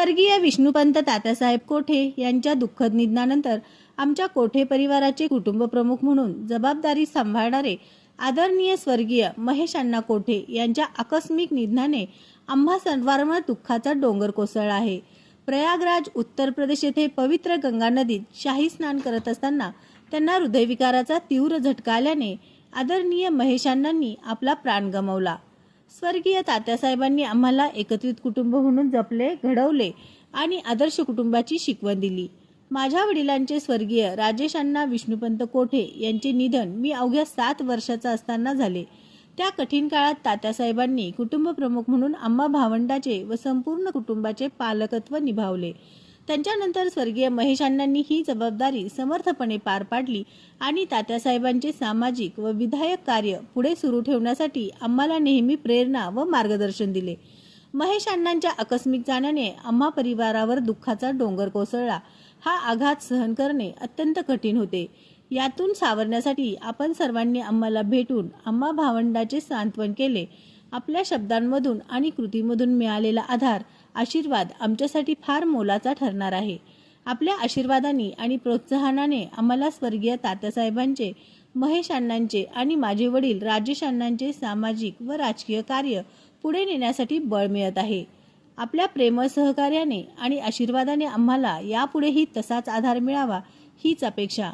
स्वर्गीय विष्णुपंत तात्यासाहेब कोठे यांच्या दुःखद निधनानंतर आमच्या कोठे परिवाराचे कुटुंब प्रमुख म्हणून जबाबदारी सांभाळणारे आदरणीय स्वर्गीय महेश अण्णा कोठे यांच्या आकस्मिक निधनाने आम्हा सर्वांवर दुःखाचा डोंगर कोसळला आहे. प्रयागराज उत्तर प्रदेश येथे पवित्र गंगा नदीत शाही स्नान करत असताना त्यांना हृदयविकाराचा तीव्र झटका आल्याने आदरणीय महेश अण्णांनी आपला प्राण गमावला. स्वर्गीय तात्यासाहेबांनी आम्हाला एकत्रित कुटुंब म्हणून जपले घडवले आणि आदर्श कुटुंबाची शिकवण दिली. माझ्या वडिलांचे स्वर्गीय राजेश अण्णा विष्णुपंत कोठे यांचे निधन मी अवघ्या सात वर्षाचा असताना झाले. त्या कठीण काळात तात्यासाहेबांनी कुटुंब प्रमुख म्हणून आम्हा भावंडाचे व संपूर्ण कुटुंबाचे पालकत्व निभावले. त्यांच्यानंतर स्वर्गीय महेश ही जबाबदारी समर्थपणे पार पाडली आणि तात्यासाहेबांचे सामाजिक व विधायक कार्य पुढे सुरू ठेवण्यासाठी आम्हाला नेहमी प्रेरणा व मार्गदर्शन दिले. महेश अण्णांच्या आकस्मिक जाण्याने आम्हा परिवारावर दुःखाचा डोंगर कोसळला हा आघात सहन करणे अत्यंत कठीण होते. यातून सावरण्यासाठी आपण सर्वांनी आम्हाला भेटून आम्हा भावंडाचे सांत्वन केले. आपल्या शब्दांमधून आणि कृतीमधून मिळालेला आधार आशीर्वाद आमच्यासाठी फार मोलाचा ठरणार आहे. आपल्या आशीर्वादाने आणि प्रोत्साहनाने आम्हाला स्वर्गीय तात्यासाहेबांचे महेश अण्णांचे आणि माझे वडील राजेश अण्णांचे सामाजिक व राजकीय कार्य पुढे नेण्यासाठी बळ मिळत आहे. आपल्या प्रेमळ सहकार्याने आणि आशीर्वादाने आम्हाला यापुढेही तसाच आधार मिळावा हीच अपेक्षा.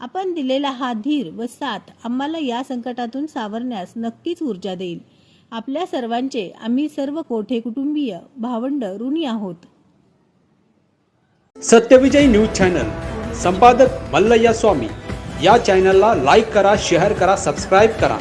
आपण दिलेला हा धीर व साथ आम्हाला या संकटातून सावरण्यास नक्कीच ऊर्जा देईल. आपल्या सर्वांचे आम्ही सर्व कोठे कुटुंबीय भावंड ऋणी आहोत. Satyavijay news channel. संपादक मल्लय्या स्वामी. या चॅनलला लाईक करा शेअर करा सबस्क्राईब करा.